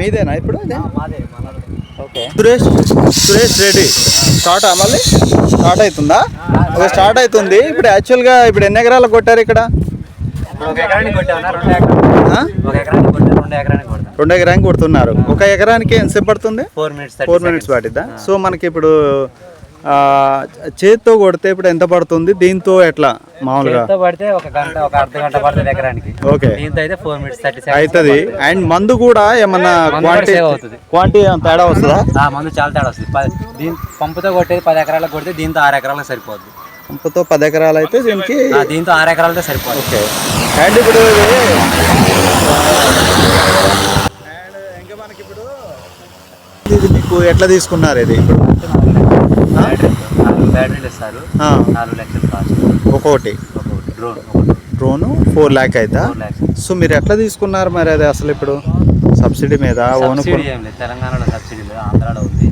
మీదేనా ఇప్పుడు okay. Suresh Suresh Reddy. Start మళ్ళీ? స్టార్ట్ అవుతుందా? ఓకే స్టార్ట్ అవుతుంది. ఇప్పుడు యాక్చువల్గా ఇప్పుడు ఎన్ని ఎకరాలకు కొట్టారు ఇక్కడ? ఒక రెండు ఎకరాలు? ఒక ఎకరానికి కొడుతున్నారు. ఒక ఎకరానికి ఎంతసేపు పడుతుంది? ఫోర్ మినిట్స్ ఫోర్ మినిట్స్ పట్టిద్దా? సో మనకి ఇప్పుడు చేత్తో కొడితే ఇప్పుడు ఎంత పడుతుంది? దీంతో ఎట్లా? మామూలుగా? పడితే ఒక గంట ఒక అర్ధ గంట పడుతుంది ఎకరానికి. ఓకే. దీంతో అయితే ఫోర్ మినిట్స్ థర్టీ అవుతుంది అండ్ మందు కూడా ఏమన్నా క్వాంటిటీ అవుతుంది. క్వాంటిటీ తేడా వస్తుందా? ఆ మందు చాలా తేడా వస్తుంది. దీని పంపుతో కొట్టేది పది ఎకరాలకు కొడితే దీంతో ఆరు ఎకరాలకు సరిపోద్ది. పంపుతో పది ఎకరాలు అయితే దీనికి ఆ, దీంతో ఆరు ఎకరాలతో సరిపోద్ది. ఓకే. అండ్ ఇప్పుడు ఇది ఇంకా మనకి ఇప్పుడు ఇది మీకు ఎట్లా తీసుకున్నారు ఇది? ఇప్పుడు బ్యాటరీలు ఇస్తారు. ఆ, నాలుగు లక్షలు కాస్ట్. ఒక్కొక్కటి డ్రోన్ ఫోర్ ల్యాక్ అవుతా సో మీరు ఎట్లా తీసుకున్నారు మరి అది అసలు ఇప్పుడు? సబ్సిడీ మీద ఓను తెలంగాణలో సబ్సిడీ లేదు. ఆంధ్రాలో ఉంది.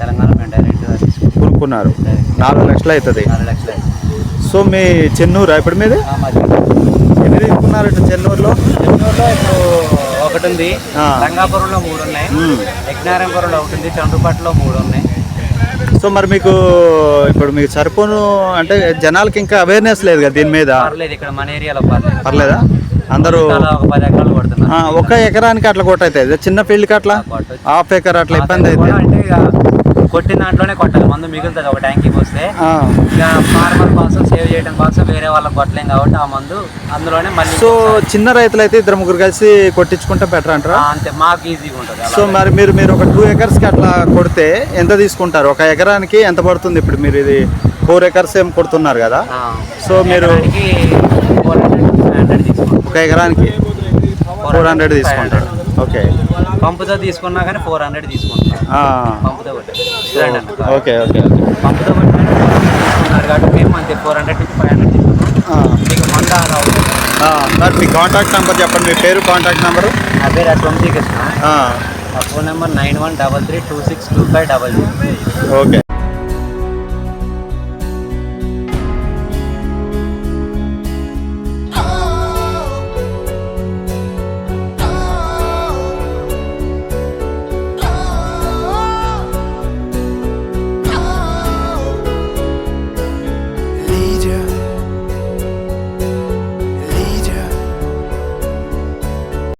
తెలంగాణ మేము కొనుక్కున్నారు. నాలుగు లక్షలు అవుతుంది. సో మీ చెన్నూరా ఇప్పుడు మీది? ఎన్ని తీసుకున్నారు ఇటు చెన్నూరులో? చెన్నూరులో ఇప్పుడు ఒకటి ఉంది. రంగాపురంలో మూడు ఉన్నాయి. యజ్ఞారంపురంలో ఒకటి ఉంది. చంద్రపట్లో మూడు ఉన్నాయి. సో మరి మీకు ఇప్పుడు మీకు సరిపోను అంటే జనాలకి ఇంకా అవేర్నెస్ లేదు కదా దీని మీద? పర్లేదు ఇక్కడ మన ఏరియాలో పర్లేదు. పర్లేదా? అందరూ ఒక పది ఎకరాలు కొడుతున్నారు. ఆ, ఒక ఎకరానికి అట్లా కొట్టయితే చిన్న ఫీల్డ్కి అట్లా. హాఫ్ ఎకర్ అట్లా ఇబ్బంది అయితే అంటే ఇక కొట్టిన దాంట్లోనే కొట్టాలి. మందు మిగులుతుంది ఒక ట్యాంక్కి పోస్తే. ఇక ఫార్మర్ కోసం సేవ్ చేయడం కోసం వేరే వాళ్ళకి కొట్టలేం కాబట్టి ఆ మందు అందులోనే మళ్ళీ సో చిన్న రైతులు అయితే ఇద్దరు ముగ్గురు కలిసి కొట్టించుకుంటే బెటర్ అంటారా? అంతే. మాకు ఈజీగా ఉంటుంది. సో మరి మీరు మీరు ఒక టూ ఎకర్స్కి అట్లా కొడితే ఎంత తీసుకుంటారు? ఒక ఎకరానికి ఎంత పడుతుంది ఇప్పుడు మీరు ఇది? ఫోర్ ఎకర్స్ ఏం కొడుతున్నారు కదా. సో మీరు ఎకరానికి 400, 500 తీసుకుంటాం ఒక ఎకరానికి ఫోర్ హండ్రెడ్ తీసుకుంటారు. ఓకే పంపుతో తీసుకున్నా కానీ ఫోర్ హండ్రెడ్ తీసుకుంటాం. ఆ, పంపుతో కొట్టారు చూడండి అన్న. Okay okay. పంపుతో కాబట్టి మేము అంతే ఫోర్ హండ్రెడ్ నుంచి ఫైవ్ హండ్రెడ్ తీసుకున్నాం. మీకు మంద మరి మీ కాంటాక్ట్ నెంబర్ చెప్పండి. మీ పేరు కాంటాక్ట్ నెంబరు? నా పేరు Ashwanthi Krishna phone number nine one double three two six two five double zero. Okay.